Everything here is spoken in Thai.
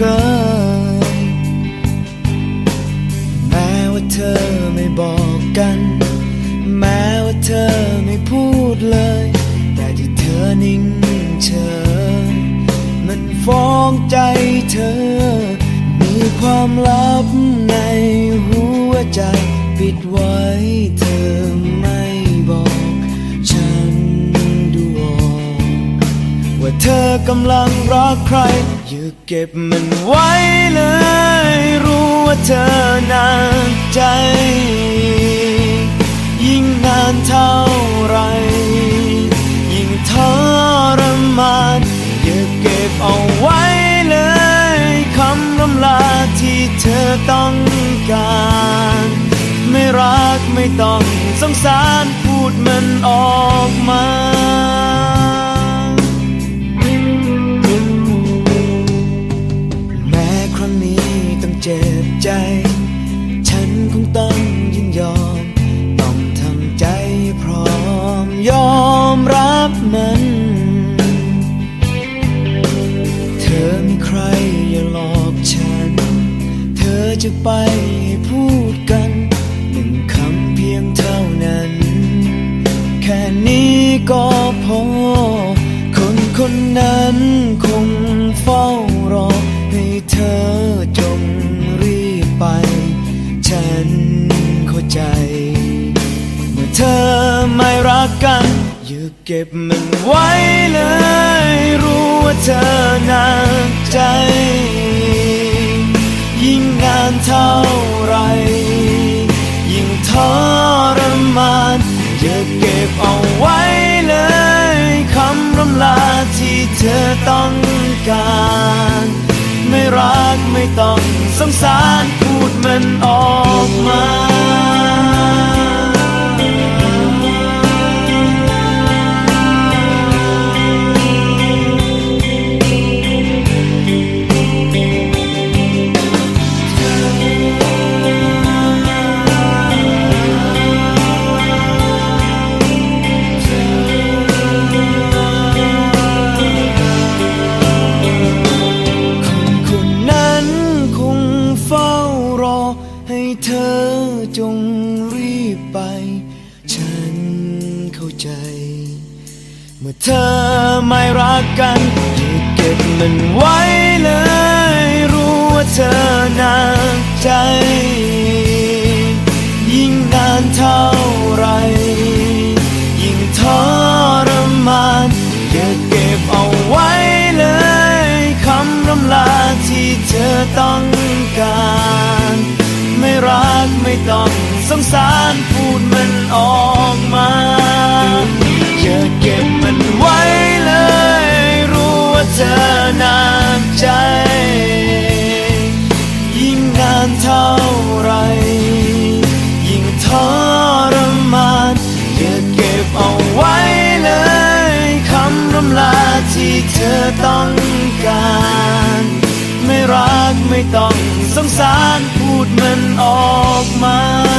คย แม้ว่าเธอไม่บอกกัน แม้ว่าเธอไม่พูดเลย แต่ที่เธอนิ่งเฉยมันฟ้องใจเธอ มีความลับในหัวใจปิดไว้เธอไม่บอกฉันดูออกว่าเธอกำลังรักใครอยู่ เก็บมันไว้เลย รู้ว่าเธอนานใจ ยิ่งนานเท่าไร ยิ่งทรมานอย่าเก็บเอาไว้เลยคำลำลาที่เธอต้องการ ไม่รักไม่ต้องสงสารพูดมันออกมา จะไปให้พูดกันหนึ่งคำเพียงเท่านั้น แค่นี้ก็พอ คนคนนั้นคงเฝ้ารอ ให้เธอจงรีบไป ฉันเข้าใจ เมื่อเธอไม่รักกัน อย่าเก็บมันไว้เลย รู้ว่าเธอนั อย่าเก็บเอาไว้เลยคำรำลาที่เธอต้องการ ไม่รักไม่ต้องสงสารพูดมันออกมา เธอจงรีบไป ฉันเข้าใจ เมื่อเธอไม่รักกันอย่าเก็บมันไว้เลย รู้ว่าเธอหนักใจ ยิ่งนานเท่าไร ยิ่งทรมานอย่าเก็บเอาไว้เลย คำรำลาที่เธอต้องการ รักไม่ต้องสงสารพูดมันออกมาอย่าเก็บมันไว้เลย รู้ว่าเธอหนักใจ ยิ่งนานเท่าไร ยิ่งทรมานอย่าเก็บเอาไว้เลยคำรำลาที่เธอต้องการ ไม่รักไม่ต้องสงสาร ดมันออกมา